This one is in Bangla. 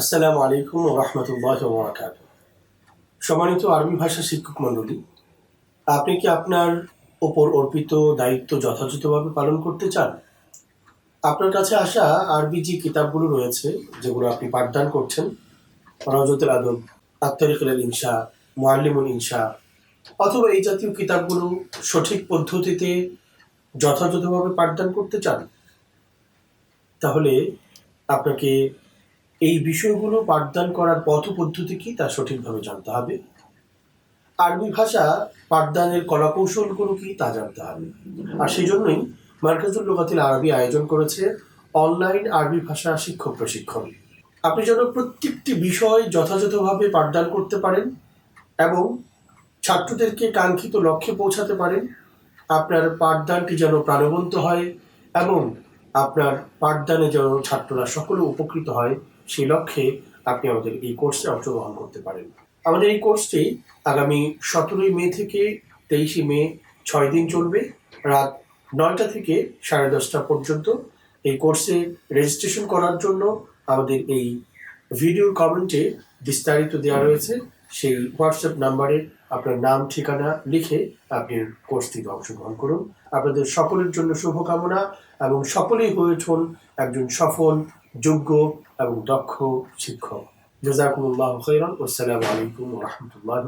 আসসালামু আলাইকুম রহমতুল্লাহ বরাকাত সম্মানিত আরবি ভাষা শিক্ষক মণ্ডলী, আপনি কি আপনার ওপর অর্পিত দায়িত্ব যথাযথভাবে পালন করতে চান? আপনার কাছে আসা আরবি যে কিতাবগুলো রয়েছে, যেগুলো আপনি পাঠদান করছেন, রজতুল আদব আত্মারিকুল ইনসা মোয়াল্লিমুল ইনসা, অথবা এই জাতীয় কিতাবগুলো সঠিক পদ্ধতিতে যথাযথভাবে পাঠদান করতে চান, তাহলে আপনাকে এই বিষয়গুলো পাঠদান করার পথ পদ্ধতি কি তা সঠিকভাবে জানতে হবে। আরবি ভাষা পাঠদানের কলাকৌশলগুলো কি তা জানতে হবে। আর সেই জন্যই মার্কাজুল লোকাতিল আরবি আয়োজন করেছে অনলাইন আরবি ভাষা শিক্ষক প্রশিক্ষণ। আপনি যেন প্রত্যেকটি বিষয় যথাযথভাবে পাঠদান করতে পারেন এবং ছাত্রদেরকে কাঙ্ক্ষিত লক্ষ্যে পৌঁছাতে পারেন। আপনার পাঠদানটি যেন প্রাণবন্ত হয় এবং আপনার পাঠদানে যেন ছাত্ররা সকলে উপকৃত হয়, সেই লক্ষ্যে আপনি আমাদের এই কোর্সে অংশগ্রহণ করতে পারেন। আমাদের এই কোর্সটি আগামী সতেরোই মে থেকে তেইশে মে ছয় দিন চলবে। রাত নয়টা থেকে সাড়ে দশটা পর্যন্ত এই কোর্সে রেজিস্ট্রেশন করার জন্য আমাদের এই ভিডিওর কমেন্টে বিস্তারিত দেওয়া রয়েছে। সেই হোয়াটসঅ্যাপ নাম্বারে আপনার নাম, ঠিকানা লিখে আপনি কোর্স থেকে অংশগ্রহণ করুন। আপনাদের সকলের জন্য শুভকামনা এবং সকলেই হয়ে উঠুন একজন সফল, যোগ্য এবং দক্ষ শিক্ষক। জাজাকুমুল্লাহ খৈরান আসসালামু আলাইকুম রহমতুল্লাহ